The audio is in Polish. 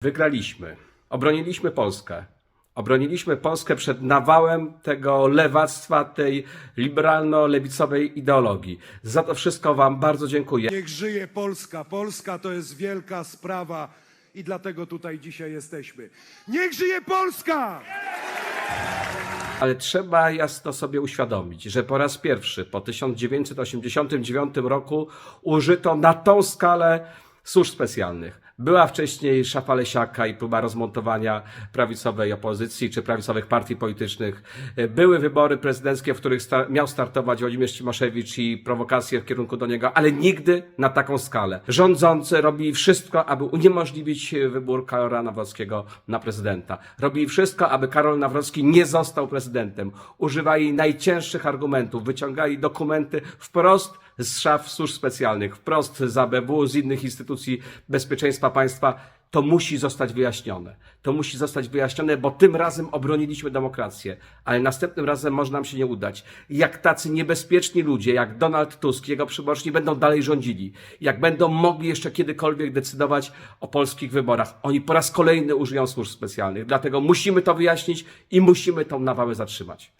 Wygraliśmy. Obroniliśmy Polskę. Obroniliśmy Polskę przed nawałem tego lewactwa, tej liberalno-lewicowej ideologii. Za to wszystko Wam bardzo dziękuję. Niech żyje Polska. Polska to jest wielka sprawa i dlatego tutaj dzisiaj jesteśmy. Niech żyje Polska! Ale trzeba jasno sobie uświadomić, że po raz pierwszy po 1989 roku użyto na tą skalę służb specjalnych. Była wcześniej szafa Lesiaka i próba rozmontowania prawicowej opozycji czy prawicowych partii politycznych. Były wybory prezydenckie, w których miał startować Włodzimierz Cimoszewicz i prowokacje w kierunku do niego, ale nigdy na taką skalę. Rządzący robili wszystko, aby uniemożliwić wybór Karola Nawrockiego na prezydenta. Robili wszystko, aby Karol Nawrocki nie został prezydentem. Używali najcięższych argumentów, wyciągali dokumenty wprost z szaf służb specjalnych, wprost z ABW, z innych instytucji bezpieczeństwa państwa. To musi zostać wyjaśnione. To musi zostać wyjaśnione, bo tym razem obroniliśmy demokrację, ale następnym razem może nam się nie udać. Jak tacy niebezpieczni ludzie, jak Donald Tusk, jego przyboczni będą dalej rządzili, jak będą mogli jeszcze kiedykolwiek decydować o polskich wyborach, oni po raz kolejny użyją służb specjalnych. Dlatego musimy to wyjaśnić i musimy tą nawałę zatrzymać.